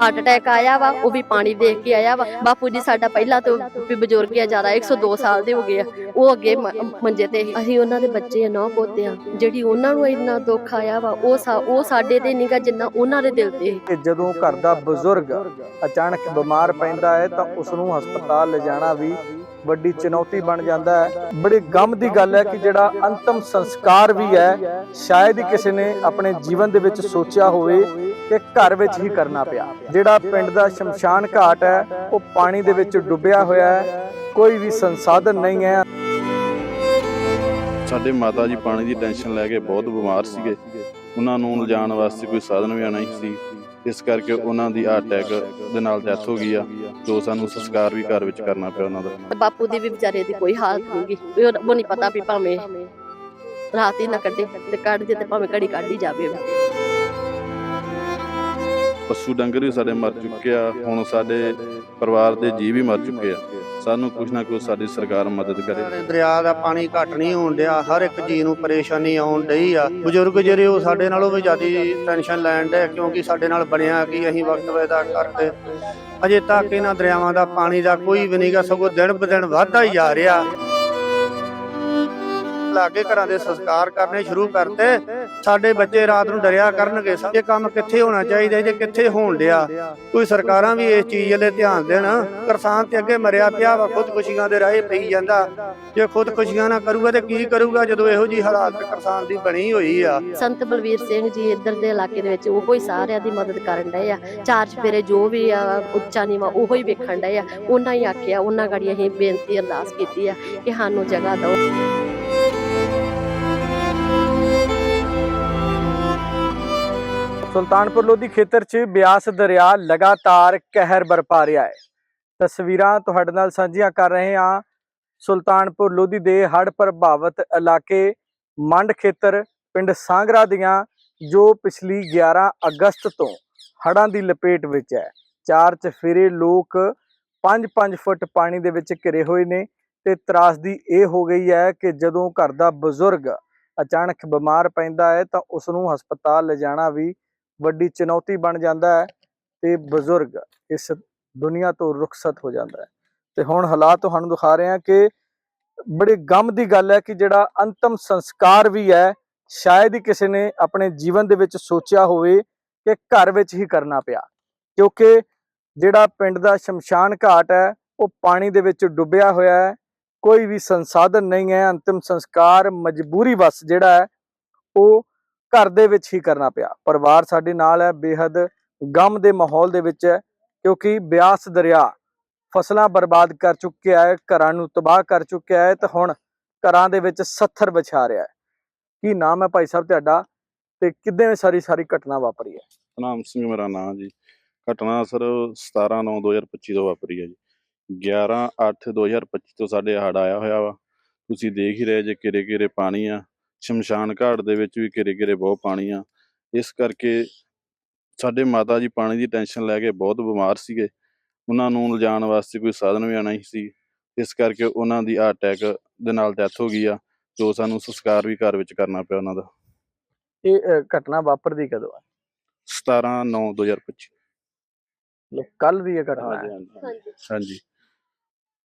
Heart attack ਆਇਆ ਵਾ, ਉਹ ਵੀ ਪਾਣੀ ਦੇਖ ਕੇ ਆਇਆ ਵਾ। ਬਾਪੂ ਜੀ, ਸਾਡਾ ਪਹਿਲਾਂ ਤੋਂ ਵੀ ਬਜ਼ੁਰਗ ਆ, ਜ਼ਿਆਦਾ 102 ਸਾਲ ਦੇ ਹੋ ਗਏ ਆ। ਉਹ ਅੱਗੇ ਮੰਜੇ ਤੇ ਅਸੀਂ ਉਹਨਾਂ ਦੇ ਬੱਚੇ ਆ, ਨੌ ਪੋਤੇ ਆ। ਜਿਹੜੀ ਉਹਨਾਂ ਨੂੰ ਇੰਨਾ ਦੁੱਖ ਆਇਆ ਵਾ, ਉਹ ਉਹ ਸਾਡੇ ਤੇ ਨਹੀਂਗਾ ਜਿੰਨਾ ਉਹਨਾਂ ਦੇ ਦਿਲ ਤੇ ਜਦੋਂ ਘਰ ਦਾ ਬਜ਼ੁਰਗ ਅਚਾਨਕ ਬਿਮਾਰ ਪੈਂਦਾ ਹੈ, ਤਾਂ ਉਸ ਨੂੰ ਹਸਪਤਾਲ ਲਿਜਾਣਾ ਵੀ ਵੱਡੀ ਚੁਣੌਤੀ ਬਣ ਜਾਂਦਾ ਹੈ। ਬੜੇ ਗਮ ਦੀ ਗੱਲ ਹੈ ਕਿ ਜਿਹੜਾ ਅੰਤਮ ਸੰਸਕਾਰ ਵੀ ਹੈ, ਸ਼ਾਇਦ ਹੀ ਕਿਸੇ ਨੇ ਆਪਣੇ ਜੀਵਨ ਦੇ ਵਿੱਚ ਸੋਚਿਆ ਹੋਵੇ ਕਿ ਘਰ ਵਿੱਚ ਹੀ ਕਰਨਾ ਪਿਆ। ਜਿਹੜਾ ਪਿੰਡ ਦਾ ਸ਼ਮਸ਼ਾਨ ਘਾਟ ਹੈ, ਉਹ ਪਾਣੀ ਦੇ ਵਿੱਚ ਡੁੱਬਿਆ ਹੋਇਆ ਹੈ, ਕੋਈ ਵੀ ਸੰਸਾਧਨ ਨਹੀਂ ਹੈ। ਸਾਡੇ ਮਾਤਾ ਜੀ ਪਾਣੀ ਦੀ ਟੈਨਸ਼ਨ ਲੈ ਕੇ ਬਹੁਤ ਬਿਮਾਰ ਸੀਗੇ। ਉਹਨਾਂ ਨੂੰ ਲਿਜਾਣ ਵਾਸਤੇ ਕੋਈ ਸਾਧਨ ਵੀ ਨਹੀਂ ਸੀ। ਇਸ ਕਰਕੇ ਉਹਨਾਂ ਦੀ ਹਾਰਟ ਅਟੈਕ ਦੇ ਨਾਲ ਡੈਥ ਹੋ ਗਈ ਆ, ਜੋ ਸਾਨੂੰ ਸੰਸਕਾਰ ਵੀ ਘਰ ਵਿੱਚ ਕਰਨਾ ਪਿਆ ਉਹਨਾਂ ਦਾ। ਬਾਪੂ ਦੀ ਵੀ ਵਿਚਾਰੇ ਦੀ ਕੋਈ ਹਾਲਤ ਨਹੀਂਗੀ ਉਹ ਨਹੀਂ ਪਤਾ ਵੀ ਭਾਵੇਂ ਰਾਤ ਹੀ ਨਾ ਕੱਢੇ ਤੇ ਕੱਢ ਜੇ ਤੇ ਭਾਵੇਂ ਘੜੀ ਕੱਢ ਹੀ ਜਾਵੇ ਪਸ਼ੂ ਡੰਗਰ ਵੀ ਸਾਡੇ ਮਰ ਚੁੱਕੇ ਆ, ਹੁਣ ਸਾਡੇ ਪਰਿਵਾਰ ਦੇ ਜੀਵ ਵੀ ਮਰ ਚੁੱਕੇ ਆ। ਸਾਨੂੰ ਕੁਛ ਨਾ ਕੁਛ ਸਾਡੀ ਸਰਕਾਰ ਮਦਦ ਕਰੇ। ਦਰਿਆ ਦਾ ਪਾਣੀ ਘੱਟ ਨਹੀਂ ਹੋਣ ਡਿਆ, ਹਰ ਇੱਕ ਜੀ ਨੂੰ ਪਰੇਸ਼ਾਨੀ ਆਉਣ ਡਈ ਆ। ਬਜ਼ੁਰਗ ਜਿਹੜੇ ਉਹ ਸਾਡੇ ਨਾਲੋਂ ਵੀ ਜ਼ਿਆਦਾ ਟੈਨਸ਼ਨ ਲੈਣ ਡੇ ਕਿਉਂਕਿ ਸਾਡੇ ਨਾਲ ਬਣਿਆ ਕਿ, ਅਸੀਂ ਵਕਤ ਪੈਦਾ ਕਰਦੇ। ਅਜੇ ਤੱਕ ਇਹਨਾਂ ਦਰਿਆਵਾਂ ਦਾ ਪਾਣੀ ਦਾ ਕੋਈ ਵੀ ਨਹੀਂਗਾ ਸਗੋਂ ਦਿਨ ਬ ਦਿਨ ਵੱਧਦਾ ਹੀ ਜਾ ਰਿਹਾ। ਲਾਗੇ ਘਰਾਂ ਦੇ ਸੰਸਕਾਰ ਕਰਨੇ ਸ਼ੁਰੂ ਕਰਤੇ। ਸਾਡੇ ਬੱਚੇ ਰਾਤ ਨੂੰ ਡਰਿਆ ਕਰਨਗੇ। ਇਹ ਕੰਮ ਕਿੱਥੇ ਹੋਣਾ ਚਾਹੀਦਾ ਜੇ ਕਿੱਥੇ ਹੋਣ ਡਿਆ? ਕੋਈ ਸਰਕਾਰਾਂ ਵੀ ਇਸ ਚੀਜ਼ 'ਤੇ ਧਿਆਨ ਦੇਣ। ਕਿਸਾਨ ਤੇ ਅੱਗੇ ਮਰਿਆ ਪਿਆ ਵਾ, ਖੁਦਕੁਸ਼ੀਆਂ ਦੇ ਰਾਹੇ ਪਈ ਜਾਂਦਾ। ਜੇ ਖੁਦਕੁਸ਼ੀਆਂ ਨਾ ਕਰੂਗਾ ਤੇ ਕੀ ਕਰੂਗਾ ਜਦੋਂ ਇਹੋ ਜੀ ਹਾਲਾਤ ਕਿਸਾਨ ਦੀ ਬਣੀ ਹੋਈ ਆ? ਸੰਤ ਬਲਵੀਰ ਸਿੰਘ ਜੀ ਇੱਧਰ ਦੇ ਇਲਾਕੇ ਦੇ ਵਿੱਚ ਉਹੋ ਹੀ ਸਾਰਿਆਂ ਦੀ ਮਦਦ ਕਰਨ ਡਏ ਆ। ਚਾਰ ਚਫੇਰੇ ਜੋ ਵੀ ਆ, ਉੱਚਾ ਨੀਵਾ ਉਹੋ ਹੀ ਵੇਖਣ ਡਏ ਆ। ਉਹਨਾਂ ਹੀ ਆਖਿਆ, ਉਹਨਾਂ ਗਾੜੀ ਅਸੀਂ ਬੇਨਤੀ ਅਰਦਾਸ ਕੀਤੀ ਆ ਕਿ ਸਾਨੂੰ ਜਗ੍ਹਾ ਦਿਓ। ਸੁਲਤਾਨਪੁਰ ਲੋਧੀ ਖੇਤਰ 'ਚ ਬਿਆਸ ਦਰਿਆ ਲਗਾਤਾਰ ਕਹਿਰ ਬਰਪਾ ਰਿਹਾ ਹੈ। ਤਸਵੀਰਾਂ ਤੁਹਾਡੇ ਨਾਲ ਸਾਂਝੀਆਂ ਕਰ ਰਹੇ ਹਾਂ। ਸੁਲਤਾਨਪੁਰ ਲੋਧੀ ਦੇ ਹੜ੍ਹ ਪ੍ਰਭਾਵਿਤ ਇਲਾਕੇ ਮੰਡ ਖੇਤਰ ਪਿੰਡ ਸਾਂਗਰਾ ਦੀਆਂ, ਜੋ ਪਿਛਲੀ 11 ਅਗਸਤ ਤੋਂ ਹੜ੍ਹਾਂ ਦੀ ਲਪੇਟ ਵਿੱਚ ਹੈ। ਚਾਰ ਚਫੇਰੇ ਲੋਕ 5-5 ਫੁੱਟ ਪਾਣੀ ਦੇ ਵਿੱਚ ਘਿਰੇ ਹੋਏ ਨੇ ਤੇ ਤਰਾਸਦੀ ਇਹ ਹੋ ਗਈ ਹੈ ਕਿ ਜਦੋਂ ਘਰ ਦਾ ਬਜ਼ੁਰਗ ਅਚਾਨਕ ਬਿਮਾਰ ਪੈਂਦਾ ਹੈ ਤਾਂ ਉਸ ਨੂੰ ਹਸਪਤਾਲ ਲਿਜਾਣਾ ਵੀ ਵੱਡੀ ਚੁਣੌਤੀ ਬਣ ਜਾਂਦਾ ਹੈ ਤੇ ਬਜ਼ੁਰਗ ਇਸ ਦੁਨੀਆ ਤੋਂ ਰੁਖਸਤ ਹੋ ਜਾਂਦਾ ਹੈ। ਤੇ ਹੁਣ ਹਾਲਾਤ ਤੁਹਾਨੂੰ ਦਿਖਾ ਰਹੇ ਹਾਂ ਕਿ ਬੜੇ ਗਮ ਦੀ ਗੱਲ ਹੈ ਕਿ ਜਿਹੜਾ ਅੰਤਮ ਸੰਸਕਾਰ ਵੀ ਹੈ, ਸ਼ਾਇਦ ਹੀ ਕਿਸੇ ਨੇ ਆਪਣੇ ਜੀਵਨ ਦੇ ਵਿੱਚ ਸੋਚਿਆ ਹੋਵੇ ਕਿ ਘਰ ਵਿੱਚ ਹੀ ਕਰਨਾ ਪਿਆ। ਕਿਉਂਕਿ ਜਿਹੜਾ ਪਿੰਡ ਦਾ ਸ਼ਮਸ਼ਾਨ ਘਾਟ ਹੈ, ਉਹ ਪਾਣੀ ਦੇ ਵਿੱਚ ਡੁੱਬਿਆ ਹੋਇਆ ਹੈ, ਕੋਈ ਵੀ ਸੰਸਾਧਨ ਨਹੀਂ ਹੈ, ਅੰਤਿਮ ਸੰਸਕਾਰ ਮਜਬੂਰੀ ਵਸ ਜਿਹੜਾ ਹੈ, ਉਹ ਘਰ ਦੇ ਵਿੱਚ ਹੀ ਕਰਨਾ ਪਿਆ। ਪਰਿਵਾਰ ਸਾਡੇ ਨਾਲ ਹੈ, ਬੇਹੱਦ ਗਮ ਦੇ ਮਾਹੌਲ ਦੇ ਵਿੱਚ ਹੈ, ਕਿਉਂਕਿ ਬਿਆਸ ਦਰਿਆ ਫਸਲਾਂ ਬਰਬਾਦ ਕਰ ਚੁੱਕਿਆ ਹੈ, ਘਰਾਂ ਨੂੰ ਤਬਾਹ ਕਰ ਚੁੱਕਿਆ ਹੈ ਤੇ ਹੁਣ ਘਰਾਂ ਦੇ ਵਿੱਚ ਸੱਥਰ ਵਿਛਾ ਰਿਹਾ ਹੈ। ਕੀ ਨਾਮ ਹੈ ਭਾਈ ਸਾਹਿਬ ਤੁਹਾਡਾ ਤੇ ਕਿੱਦਾਂ ਸਾਰੀ ਸਾਰੀ ਘਟਨਾ ਵਾਪਰੀ ਹੈ? ਨਾਮ ਸਿੰਘ, ਮੇਰਾ ਨਾਮ ਜੀ। ਘਟਨਾ ਸਰ 17 9 2025 ਤੋਂ ਵਾਪਰੀ ਹੈ ਜੀ। 11 8 2025 ਤੋਂ ਸਾਡੇ ਹੜ ਆਇਆ ਹੋਇਆ ਵਾ। ਤੁਸੀਂ ਦੇਖ ਹੀ ਰਹੇ ਜੇ ਕਿਰੇ ਕਿਰੇ ਪਾਣੀ ਆ। ਸ਼ਮਸ਼ਾਨ ਘਾਟ ਦੇ ਵਿੱਚ ਵੀ ਕਿਰੇ ਕਿਰੇ ਬਹੁਤ ਪਾਣੀ ਆ। ਇਸ ਕਰਕੇ ਸਾਡੇ ਮਾਤਾ ਜੀ ਪਾਣੀ ਦੀ ਟੈਨਸ਼ਨ ਲੈ ਕੇ ਬਹੁਤ ਬਿਮਾਰ ਸੀਗੇ। ਉਹਨਾਂ ਨੂੰ ਲਿਜਾਣ ਵਾਸਤੇ ਕੋਈ ਸਾਧਨ ਵੀ ਨਹੀਂ ਸੀ। ਇਸ ਕਰਕੇ ਉਹਨਾਂ ਦੀ ਹਾਰਟ ਅਟੈਕ ਦੇ ਨਾਲ ਡੈਥ ਹੋ ਗਈ ਆ ਜੋ ਸਾਨੂੰ ਸੰਸਕਾਰ ਵੀ ਘਰ ਵਿੱਚ ਕਰਨਾ ਪਿਆ ਉਹਨਾਂ ਦਾ। ਇਹ ਘਟਨਾ ਵਾਪਰਦੀ ਕਦੋਂ ਹੈ 17 9 2025 ਕੱਲ ਦੀ ਇਹ ਘਟਨਾ ਹੈ। ਹਾਂਜੀ ਹਾਂਜੀ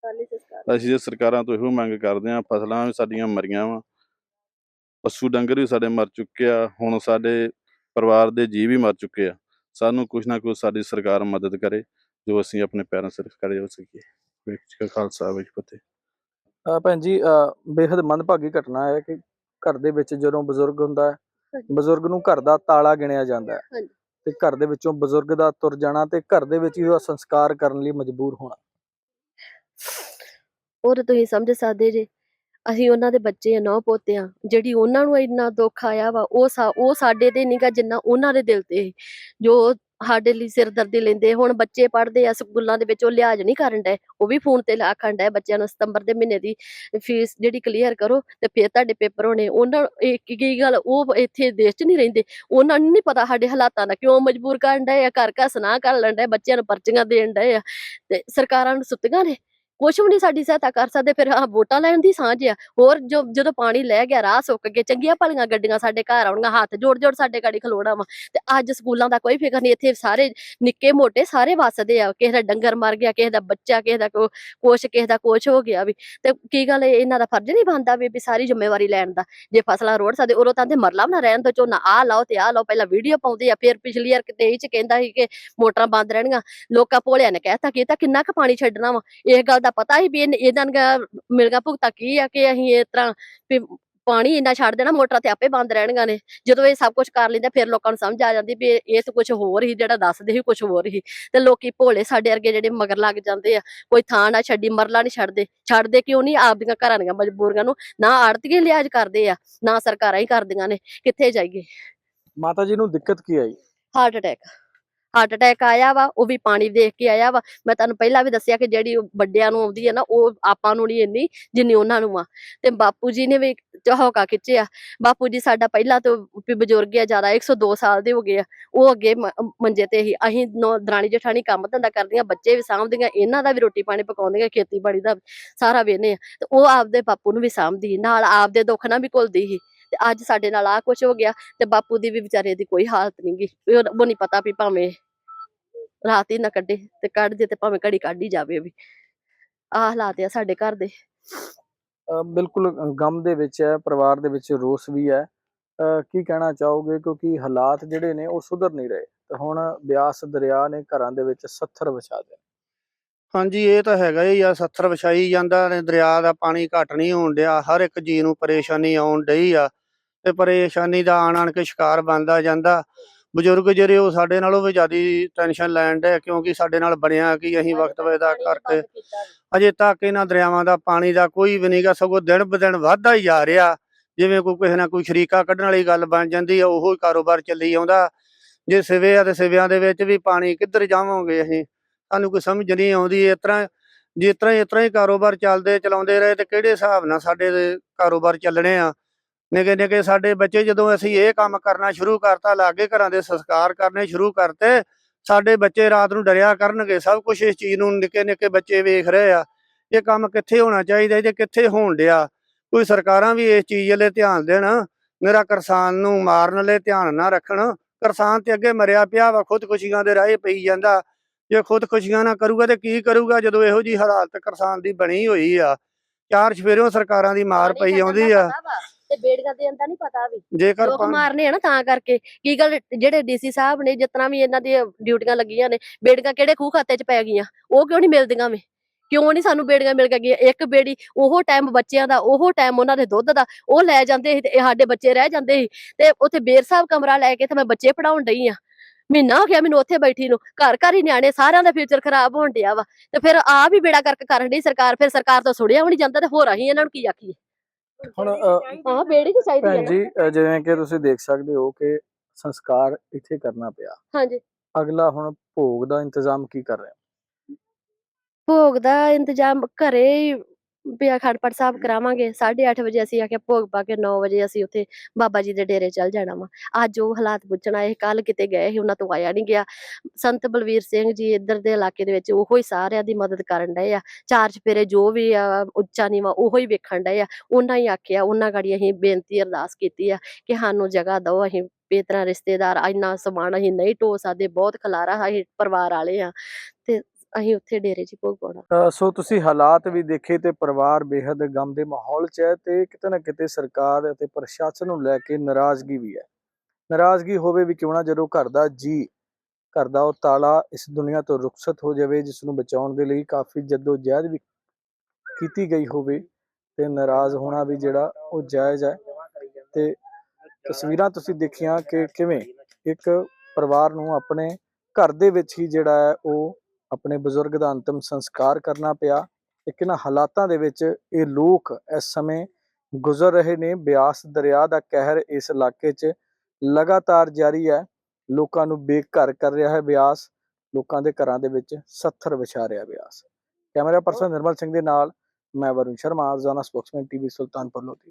ਕਾਲੀ ਸੰਸਕਾਰ। ਅਸੀਂ ਸਰਕਾਰਾਂ ਤੋਂ ਇਹੋ ਮੰਗ ਕਰਦੇ ਹਾਂ ਫਸਲਾਂ ਵੀ ਸਾਡੀਆਂ ਮਰੀਆਂ ਵਾ। ਪਸ਼ੂ ਡੰਗਰ ਵੀ ਸਾਡੇ ਮਰ ਚੁੱਕੇ ਆ ਹੁਣ ਸਾਡੇ ਪਰਿਵਾਰ ਦੇ ਜੀਵ ਵੀ ਮਰ ਚੁੱਕੇ ਆ। ਸਾਨੂੰ ਕੁਛ ਨਾ ਕੁਛ ਸਾਡੀ ਸਰਕਾਰ ਮਦਦ ਕਰੇ ਜੋ ਅਸੀਂ ਆਪਣੇ ਪੈਰਾਂ ਸਿਰ ਖੜੇ ਹੋ ਸਕੀਏ। ਕਾ ਖਾਲਸਾ ਕੀ ਫਤਿਹ। ਭੈਣ ਜੀ ਬੇਹੱਦ ਮੰਦਭਾਗੀ ਘਟਨਾ ਹੈ ਕਿ ਘਰ ਦੇ ਵਿੱਚ ਜਦੋਂ ਬਜ਼ੁਰਗ ਹੁੰਦਾ ਹੈ। ਬਜ਼ੁਰਗ ਨੂੰ ਘਰ ਦਾ ਤਾਲਾ ਗਿਣਿਆ ਜਾਂਦਾ ਹੈ। ਤੇ ਘਰ ਦੇ ਵਿੱਚੋਂ ਬਜ਼ੁਰਗ ਦਾ ਤੁਰ ਜਾਣਾ ਤੇ ਘਰ ਦੇ ਵਿੱਚ ਹੀ ਉਹਦਾ ਸੰਸਕਾਰ ਕਰਨ ਲਈ ਮਜਬੂਰ ਹੋਣਾ। ਉਹ ਤਾਂ ਤੁਸੀਂ ਸਮਝ ਸਕਦੇ ਜੇ। ਅਸੀਂ ਉਹਨਾਂ ਦੇ ਬੱਚੇ ਆ, ਨੌ ਪੋਤੇ ਆ, ਜਿਹੜੀ ਉਹਨਾਂ ਨੂੰ ਇੰਨਾ ਦੁੱਖ ਆਇਆ ਵਾ, ਉਹ ਉਹ ਸਾਡੇ ਤੇ ਨਹੀਂਗਾ ਜਿੰਨਾ ਉਹਨਾਂ ਦੇ ਦਿਲ ਤੇ ਜੋ ਸਾਡੇ ਲਈ ਸਿਰਦਰਦੀ ਲੈਂਦੇ, ਹੁਣ ਬੱਚੇ ਪੜ੍ਹਦੇ ਆ, ਸਕੂਲਾਂ ਦੇ ਵਿੱਚ ਉਹ ਲਿਹਾਜ਼ ਨਹੀਂ ਕਰਨ ਡਏ, ਉਹ ਵੀ ਫੋਨ ਤੇ ਆਖਣ ਡਏ, ਬੱਚਿਆਂ ਨੂੰ ਸਤੰਬਰ ਦੇ ਮਹੀਨੇ ਦੀ ਫੀਸ ਜਿਹੜੀ ਕਲੀਅਰ ਕਰੋ ਤੇ ਫਿਰ ਤੁਹਾਡੇ ਪੇਪਰ ਹੋਣੇ। ਉਹਨਾਂ ਨੂੰ ਇਹ ਕੀ ਗੱਲ, ਉਹ ਇੱਥੇ ਦੇਸ਼ 'ਚ ਨਹੀਂ ਰਹਿੰਦੇ। ਉਹਨਾਂ ਨੂੰ ਨਹੀਂ ਪਤਾ ਸਾਡੇ ਹਾਲਾਤਾਂ ਦਾ ਕਿਉਂ ਮਜਬੂਰ ਕਰਨ ਡਏ ਆ, ਘਰ ਘਰ ਸੁਨਾਹ ਕਰ ਲੈਣ ਡਏ, ਬੱਚਿਆਂ ਨੂੰ ਪਰਚੀਆਂ ਦੇਣ ਡਏ ਆ ਤੇ ਸਰਕਾਰਾਂ ਨੂੰ ਸੁੱਤੀਆਂ ਨੇ। ਕੁਛ ਵੀ ਨਹੀਂ ਸਾਡੀ ਸਹਾਇਤਾ ਕਰ ਸਕਦੇ, ਫਿਰ ਆਹ ਵੋਟਾਂ ਲੈਣ ਦੀ ਸਾਂਝ ਆ। ਹੋਰ ਜੋ, ਜਦੋਂ ਪਾਣੀ ਲੈ ਗਿਆ, ਰਾਹ ਸੁੱਕ ਗਏ, ਚੰਗੀਆਂ ਭਲੀਆਂ ਗੱਡੀਆਂ ਸਾਡੇ ਘਰ ਆਉਣਗੀਆਂ, ਹੱਥ ਜੋੜ ਜੋੜ ਸਾਡੇ ਗਾੜੀ ਖਲੋਣਾ ਵਾ। ਤੇ ਅੱਜ ਸਕੂਲਾਂ ਦਾ ਕੋਈ ਫਿਕਰ ਨਹੀਂ ਇੱਥੇ ਸਾਰੇ ਨਿੱਕੇ ਮੋਟੇ ਸਾਰੇ ਵੱਸਦੇ ਆ। ਕਿਸੇ ਦਾ ਡੰਗਰ ਮਰ ਗਿਆ, ਕਿਸੇ ਦਾ ਬੱਚਾ, ਕਿਸੇ ਦਾ ਕੋ- ਕੁਛ, ਕਿਸੇ ਦਾ ਕੁਛ ਹੋ ਗਿਆ ਵੀ। ਤੇ ਕੀ ਗੱਲ ਇਹਨਾਂ ਦਾ ਫਰਜ਼ ਨਹੀਂ ਬਣਦਾ ਵੀ ਸਾਰੀ ਜ਼ਿੰਮੇਵਾਰੀ ਲੈਣ ਦਾ। ਜੇ ਫਸਲਾਂ ਰੋੜ ਸਕਦੇ, ਉਦੋਂ ਤਾਂ ਤੇ ਮਰਲਾ ਨਾ ਰਹਿਣ ਤੋਂ ਝੋਨਾ ਆ ਲਾਓ ਤੇ ਆ ਲਾਓ, ਪਹਿਲਾਂ ਵੀਡੀਓ ਪਾਉਂਦੇ ਆ, ਫਿਰ ਪਿਛਲੀ ਵਾਰ ਕਿਤੇ ਇਹ ਚ ਕਹਿੰਦਾ ਸੀ ਕਿ ਮੋਟਰਾਂ ਬੰਦ ਰਹਿਣਗੀਆਂ। ਲੋਕਾਂ ਭੋਲਿਆਂ ਨੇ ਕਹਿਤਾ ਕਿ ਇਹ ਤਾਂ ਕਿੰਨਾ ਕੁ ਪਾਣੀ ਛੱਡਣਾ ਵਾ। ਇਹ ਗੱਲ ਦਾ ਪਤਾ ਹੀ ਵੀ ਇਹਨ- ਦੀਆਂ ਮਿਲਗਾ ਭੁਗਤਾ ਕੀ ਆ ਕਿ ਅਸੀਂ ਇਸ ਤਰ੍ਹਾਂ ਵੀ ਪਾਣੀ ਇੰਨਾ ਛੱਡ ਦੇਣਾ ਮੋਟਰਾਂ ਤੇ ਆਪੇ ਬੰਦ ਰਹਿਣਗੀਆਂ ਨੇ। ਜਦੋਂ ਇਹ ਸਭ ਕੁਝ ਕਰ ਲੈਂਦੇ ਫਿਰ ਲੋਕਾਂ ਨੂੰ ਸਮਝ ਆ ਜਾਂਦੀ ਵੀ ਇਹ- ਇਹ ਤਾਂ ਕੁਝ ਹੋਰ ਹੀ ਜਿਹੜਾ ਦੱਸਦੇ ਸੀ ਕੁਝ ਹੋਰ ਹੀ। ਤੇ ਲੋਕੀ ਭੋਲੇ ਸਾਡੇ ਵਰਗੇ ਜਿਹੜੇ ਮਗਰ ਲੱਗ ਜਾਂਦੇ ਆ ਕੋਈ ਥਾਂ ਨਾ ਛੱਡੀ ਮਰਲਾ ਨਹੀਂ ਛੱਡਦੇ। ਛੱਡਦੇ ਕਿਉਂ ਨਹੀਂ ਆਪਦੀਆਂ ਘਰਾਂ ਦੀਆਂ ਮਜਬੂਰੀਆਂ ਨੂੰ ਨਾ ਆੜਤੀਏ ਲਿਆਜ ਕਰਦੇ ਆ ਨਾ ਸਰਕਾਰਾਂ ਹੀ ਕਰਦੀਆਂ ਨੇ। ਕਿੱਥੇ ਜਾਈਏ? ਮਾਤਾ ਜੀ ਨੂੰ ਦਿੱਕਤ ਕੀ ਆਈ? ਹਾਰਟ ਅਟੈਕ ਹਾਰਟ ਅਟੈਕ ਆਇਆ ਵਾ, ਉਹ ਵੀ ਪਾਣੀ ਦੇਖ ਕੇ ਆਇਆ ਵਾ। ਮੈਂ ਤੁਹਾਨੂੰ ਪਹਿਲਾਂ ਵੀ ਦੱਸਿਆ ਕਿ ਜਿਹੜੀ ਵੱਡਿਆਂ ਨੂੰ ਆਉਂਦੀ ਹੈ ਨਾ, ਉਹ ਆਪਾਂ ਨੂੰ ਨਹੀਂ ਇੰਨੀ, ਜਿੰਨੀ ਉਹਨਾਂ ਨੂੰ ਆ। ਤੇ ਬਾਪੂ ਜੀ ਨੇ ਵੀ ਚਹੌਕਾ ਖਿੱਚਿਆ। ਬਾਪੂ ਜੀ ਸਾਡਾ ਪਹਿਲਾਂ ਤੋਂ ਵੀ ਬਜ਼ੁਰਗ ਆ, ਜ਼ਿਆਦਾ 102 ਸਾਲ ਦੇ ਹੋ ਗਏ ਆ। ਉਹ ਅੱਗੇ ਮੰਜੇ ਤੇ ਹੀ, ਅਸੀਂ ਦਰਾਣੀ ਜਠਾਣੀ ਕੰਮ ਧੰਦਾ ਕਰਦੀਆਂ, ਬੱਚੇ ਵੀ ਸਾਂਭਦੀਆਂ, ਇਹਨਾਂ ਦਾ ਵੀ ਰੋਟੀ ਪਾਣੀ ਪਕਾਉਂਦੀਆਂ, ਖੇਤੀਬਾੜੀ ਦਾ ਸਾਰਾ ਵੇਨੇ ਆ। ਤੇ ਉਹ ਆਪਦੇ ਬਾਪੂ ਨੂੰ ਵੀ ਸਾਂਭਦੀ, ਨਾਲ ਆਪਦੇ ਦੁੱਖ ਨਾਲ ਵੀ ਘੁਲਦੀ ਸੀ। ਤੇ ਅੱਜ ਸਾਡੇ ਨਾਲ ਆ ਕੁਝ ਹੋ ਗਿਆ ਤੇ ਬਾਪੂ ਦੀ ਵੀ ਵਿਚਾਰੇ ਦੀ ਕੋਈ ਹਾਲਤ ਨਹੀਂ ਗੀ। ਉਹ ਨਹੀਂ ਪਤਾ ਵੀ ਭਾਵੇਂ ਰਾਤ ਹੀ ਨਾ ਕੱਢੇ ਤੇ ਕੱਢ ਜੇ ਤੇ ਭਾਵੇਂ ਘੜੀ ਕੱਢ ਹੀ ਜਾਵੇ ਵੀ। ਆਹ ਹਾਲਾਤ ਆ ਸਾਡੇ ਘਰ ਦੇ। ਬਿਲਕੁਲ ਗਮ ਦੇ ਵਿੱਚ ਹੈ, ਪਰਿਵਾਰ ਦੇ ਵਿੱਚ ਰੋਸ ਵੀ ਹੈ। ਕੀ ਕਹਿਣਾ ਚਾਹੋਗੇ? ਕਿਉਂਕਿ ਹਾਲਾਤ ਜਿਹੜੇ ਨੇ ਉਹ ਸੁਧਰ ਨਹੀਂ ਰਹੇ। ਤੇ ਹੁਣ ਬਿਆਸ ਦਰਿਆ ਨੇ ਘਰਾਂ ਦੇ ਵਿੱਚ 70 ਵਿਛਾ ਦਿੱਤੇ। ਹਾਂਜੀ ਇਹ ਤਾਂ ਹੈਗਾ ਹੀ ਆ 70 ਵਿਛਾਈ ਜਾਂਦਾ ਨੇ ਦਰਿਆ ਦਾ ਪਾਣੀ ਘਟ ਨਹੀਂ ਹੋਣ ਡਿਆ ਹਰ ਇੱਕ ਜੀ ਨੂੰ ਪਰੇਸ਼ਾਨੀ ਆਉਣ ਡਈ ਆ ਤੇ ਪਰੇਸ਼ਾਨੀ ਦਾ ਆਣ ਆਣ ਕੇ ਸ਼ਿਕਾਰ ਬਣਦਾ ਜਾਂਦਾ। ਬਜ਼ੁਰਗ ਜਿਹੜੇ ਉਹ ਸਾਡੇ ਨਾਲੋਂ ਵੀ ਜ਼ਿਆਦੀ ਟੈਨਸ਼ਨ ਲੈਣ ਦੇ ਕਿਉਂਕਿ ਸਾਡੇ ਨਾਲ ਬਣਿਆ ਕਿ ਅਸੀਂ ਵਕਤ ਵੇਦਾ ਕਰਕੇ ਅਜੇ ਤੱਕ ਇਹਨਾਂ ਦਰਿਆਵਾਂ ਦਾ ਪਾਣੀ ਦਾ ਕੋਈ ਵੀ ਨਹੀਂਗਾ ਸਗੋਂ ਦਿਨ ਬ ਦਿਨ ਵੱਧਦਾ ਹੀ ਜਾ ਰਿਹਾ। ਜਿਵੇਂ ਕੋਈ ਕਿਸੇ ਨਾ ਕੋਈ ਸ਼ਰੀਕਾ ਕੱਢਣ ਵਾਲੀ ਗੱਲ ਬਣ ਜਾਂਦੀ ਆ ਉਹੋ ਹੀ ਕਾਰੋਬਾਰ ਚੱਲੀ ਆਉਂਦਾ। ਜੇ ਸਿਵੇ ਆ ਤੇ ਸਿਵਿਆਂ ਦੇ ਵਿੱਚ ਵੀ ਪਾਣੀ ਕਿੱਧਰ ਜਾਵਾਂਗੇ ਅਸੀਂ? ਸਾਨੂੰ ਕੋਈ ਸਮਝ ਨਹੀਂ ਆਉਂਦੀ, ਇਸ ਤਰ੍ਹਾਂ ਜਿਸ ਤਰ੍ਹਾਂ ਇਸ ਤਰ੍ਹਾਂ ਹੀ ਕਾਰੋਬਾਰ ਚੱਲਦੇ ਚਲਾਉਂਦੇ ਰਹੇ ਤੇ ਕਿਹੜੇ ਹਿਸਾਬ ਨਾਲ ਸਾਡੇ ਕਾਰੋਬਾਰ ਚੱਲਣੇ ਆ। ਨਿੱਕੇ ਨਿੱਕੇ ਸਾਡੇ ਬੱਚੇ ਜਦੋਂ ਅਸੀਂ ਇਹ ਕੰਮ ਕਰਨਾ ਸ਼ੁਰੂ ਕਰਤਾ, ਲਾਗੇ ਘਰਾਂ ਦੇ ਸੰਸਕਾਰ ਕਰਨੇ ਸ਼ੁਰੂ ਕਰਤੇ, ਸਾਡੇ ਬੱਚੇ ਰਾਤ ਨੂੰ ਡਰਿਆ ਕਰਨਗੇ, ਸਭ ਕੁਝ ਇਸ ਚੀਜ਼ ਨੂੰ ਨਿੱਕੇ ਨਿੱਕੇ ਬੱਚੇ ਵੇਖ ਰਹੇ ਆ। ਇਹ ਕੰਮ ਕਿੱਥੇ ਹੋਣਾ ਚਾਹੀਦਾ ਜੇ ਕਿੱਥੇ ਹੋਣ ਡਿਆ? ਕੋਈ ਸਰਕਾਰਾਂ ਵੀ ਇਸ ਚੀਜ਼ ਵੱਲੇ ਧਿਆਨ ਦੇਣ, ਮੇਰਾ ਕਿਸਾਨ ਨੂੰ ਮਾਰਨ ਲਈ ਧਿਆਨ ਨਾ ਰੱਖਣ। ਕਿਸਾਨ ਤੇ ਅੱਗੇ ਮਰਿਆ ਪਿਆ ਵਾ, ਖੁਦਕੁਸ਼ੀਆਂ ਦੇ ਰਾਹੇ ਪਈ ਜਾਂਦਾ। ਜੇ ਖੁਦਕੁਸ਼ੀਆਂ ਨਾ ਕਰੂਗਾ ਤੇ ਕੀ ਕਰੂਗਾ? ਜਦੋਂ ਇਹੋ ਜੀ ਹਾਲਾਤ ਕਿਸਾਨ ਦੀ ਬਣੀ ਹੋਈ ਆ ਚਾਰ ਸਵੇਰੋਂ ਸਰਕਾਰਾਂ ਦੀ ਮਾਰ ਪਈ ਆਉਂਦੀ ਆ। ਤੇ ਬੇੜੀਆਂ ਦੇ ਅੰਦਰ ਨਹੀਂ ਪਤਾ ਵੀ। ਜੇਕਰ ਲੋਕ ਮਾਰਨੇ ਆ ਨਾ ਤਾਂ ਕਰਕੇ। ਕੀ ਗੱਲ ਜਿਹੜੇ ਡੀਸੀ ਸਾਹਿਬ ਨੇ ਜਿਤਨਾ ਵੀ ਇਹਨਾਂ ਦੀਆਂ ਡਿਊਟੀਆਂ ਲੱਗੀਆਂ ਨੇ ਬੇੜੀਆਂ ਕਿਹੜੇ ਖੂਹ ਖਾਤੇ 'ਚ ਪੈ ਗਈਆਂ? ਉਹ ਕਿਉਂ ਨਹੀਂ ਮਿਲਦੀਆਂ ਵੇ? ਕਿਉਂ ਨਹੀਂ ਸਾਨੂੰ ਬੇੜੀਆਂ ਮਿਲ ਗਈਆਂ? ਇੱਕ ਬੇੜੀ ਉਹ ਟਾਈਮ ਬੱਚਿਆਂ ਦਾ ਉਹ ਟਾਈਮ ਉਹਨਾਂ ਦੇ ਦੁੱਧ ਦਾ ਉਹ ਲੈ ਜਾਂਦੇ ਸੀ ਤੇ ਸਾਡੇ ਬੱਚੇ ਰਹਿ ਜਾਂਦੇ ਸੀ। ਤੇ ਉੱਥੇ ਬੇਰ ਸਾਹਿਬ ਕਮਰਾ ਲੈ ਕੇ ਤੇ ਮੈਂ ਬੱਚੇ ਪੜਾਉਣ ਡਈ ਆ। ਮਹੀਨਾ ਹੋ ਗਿਆ ਮੈਨੂੰ ਉੱਥੇ ਬੈਠੀ ਨੂੰ ਘਰ ਘਰ ਹੀ ਨਿਆਣੇ ਸਾਰਿਆਂ ਦਾ ਫਿਊਚਰ ਖਰਾਬ ਹੋਣ ਡਿਆ ਵਾ। ਤੇ ਫਿਰ ਆ ਵੀ ਬੇੜਾ ਕਰਕੇ ਕਰਨ ਡਈ ਸਰਕਾਰ ਫਿਰ ਸਰਕਾਰ ਤੋਂ ਸੁਣਿਆ ਵੀ ਨਹੀਂ ਜਾਂਦਾ ਤੇ ਹੋਰ ਅਸੀਂ ਇਹਨਾਂ ਨੂੰ ਕੀ ਆਖੀਏ? ਹੁਣ ਹਾਂ ਬੇੜੀ ਚਾਹੀਦੀ ਹੈ ਭੈਣ ਜੀ ਜਿਵੇਂ ਕਿ ਤੁਸੀਂ ਦੇਖ ਸਕਦੇ ਹੋ ਕਿ ਸੰਸਕਾਰ ਇੱਥੇ ਕਰਨਾ ਪਿਆ। ਹਾਂਜੀ। ਅਗਲਾ ਹੁਣ ਭੋਗ ਦਾ ਇੰਤਜ਼ਾਮ ਕੀ ਕਰ ਰਹੇ? ਹੋ ਭੋਗ ਦਾ ਇੰਤਜ਼ਾਮ ਘਰੇ ਹੀ ਵੀ ਅਖੰਡ ਪਾਠ ਸਾਹਿਬ ਕਰਾਵਾਂਗੇ 8:30 ਵਜੇ ਅਸੀਂ ਆਖਿਆ ਭੋਗ ਪਾ ਕੇ 9 ਵਜੇ ਅਸੀਂ ਉੱਥੇ ਬਾਬਾ ਜੀ ਦੇ ਡੇਰੇ ਚੱਲ ਜਾਣਾ ਵਾ। ਅੱਜ ਉਹ ਹਾਲਾਤ ਪੁੱਛਣਾ ਇਹ ਕੱਲ ਕਿਤੇ ਗਏ ਸੀ, ਉਹਨਾਂ ਤੋਂ ਆਇਆ ਨਹੀਂ ਗਿਆ। ਸੰਤ ਬਲਵੀਰ ਸਿੰਘ ਜੀ ਇੱਧਰ ਦੇ ਇਲਾਕੇ ਦੇ ਵਿੱਚ ਉਹੋ ਹੀ ਸਾਰਿਆਂ ਦੀ ਮਦਦ ਕਰਨ ਡਏ ਆ। ਚਾਰ ਚਫੇਰੇ ਜੋ ਵੀ ਆ, ਉੱਚਾ ਨੀਵਾ ਉਹੋ ਹੀ ਵੇਖਣ ਡਏ ਆ। ਉਹਨਾਂ ਹੀ ਆਖਿਆ, ਉਹਨਾਂ ਗਾੜੀ ਅਸੀਂ ਬੇਨਤੀ ਅਰਦਾਸ ਕੀਤੀ ਆ ਕਿ ਸਾਨੂੰ ਜਗ੍ਹਾ ਦਿਓ, ਅਸੀਂ ਬੇਤਰਾ ਰਿਸ਼ਤੇਦਾਰ, ਇੰਨਾ ਸਮਾਨ ਅਸੀਂ ਨਹੀਂ ਢੋ ਸਕਦੇ, ਬਹੁਤ ਖਲਾਰਾ ਅਸੀਂ ਪਰਿਵਾਰ ਵਾਲੇ ਆ। ਤੇ ਅਸੀਂ ਉੱਥੇ ਡੇਰੇ 'ਚ ਹੀ ਭੋਗ ਪਾਉਣਾ। ਸੋ ਤੁਸੀਂ ਹਾਲਾਤ ਵੀ ਦੇਖੇ ਤੇ ਪਰਿਵਾਰ ਬੇहद ਗਮ ਦੇ ਮਾਹੌਲ 'ਚ ਹੈ ਤੇ ਕਿਤੇ ਨਾ ਕਿਤੇ ਸਰਕਾਰ ਅਤੇ ਪ੍ਰਸ਼ਾਸਨ ਨੂੰ ਲੈ ਕੇ ਨਾਰਾਜ਼ਗੀ ਵੀ ਹੈ। ਨਾਰਾਜ਼ਗੀ ਹੋਵੇ ਵੀ ਕਿਉਂ ਨਾ ਜਦੋਂ ਘਰ ਦਾ ਜੀ, ਘਰ ਦਾ ਉਹ ਤਾਲਾ ਇਸ ਦੁਨੀਆ ਤੋਂ ਰੁਖਸਤ ਹੋ ਜਾਵੇ, ਜਿਸ ਨੂੰ ਬਚਾਉਣ ਦੇ ਲਈ ਕਾਫੀ ਜਹਿਦ ਵੀ ਕੀਤੀ ਗਈ ਹੋਵੇ ਤੇ ਨਾਰਾਜ਼ ਹੋਣਾ ਵੀ ਜਿਹੜਾ ਉਹ ਜਾਇਜ਼ ਹੈ। ਤੇ ਤਸਵੀਰਾਂ ਤੁਸੀਂ ਦੇਖੀਆਂ ਕਿ ਕਿਵੇਂ ਇੱਕ ਪਰਿਵਾਰ ਨੂੰ ਆਪਣੇ ਘਰ ਦੇ ਵਿੱਚ ਹੀ ਜਿਹੜਾ ਹੈ ਉਹ ਆਪਣੇ ਬਜ਼ੁਰਗ ਦਾ ਅੰਤਿਮ ਸੰਸਕਾਰ ਕਰਨਾ ਪਿਆ। ਤੇ ਕਿਹਨਾਂ ਹਾਲਾਤਾਂ ਦੇ ਵਿੱਚ ਇਹ ਲੋਕ ਇਸ ਸਮੇਂ ਗੁਜ਼ਰ ਰਹੇ ਨੇ। ਬਿਆਸ ਦਰਿਆ ਦਾ ਕਹਿਰ ਇਸ ਇਲਾਕੇ 'ਚ ਲਗਾਤਾਰ ਜਾਰੀ ਹੈ। ਲੋਕਾਂ ਨੂੰ ਬੇਘਰ ਕਰ ਰਿਹਾ ਹੈ ਬਿਆਸ। ਲੋਕਾਂ ਦੇ ਘਰਾਂ ਦੇ ਵਿੱਚ 70 ਵਿਛਾ ਰਿਹਾ ਬਿਆਸ। ਕੈਮਰਾ ਪਰਸਨ ਨਿਰਮਲ ਸਿੰਘ ਦੇ ਨਾਲ ਮੈਂ ਵਰੁਣ ਸ਼ਰਮਾ, ਰੋਜ਼ਾਨਾ ਸਪੋਕਸਮੈਨ ਟੀਵੀ, ਸੁਲਤਾਨਪੁਰ, ਲੋਧੀ।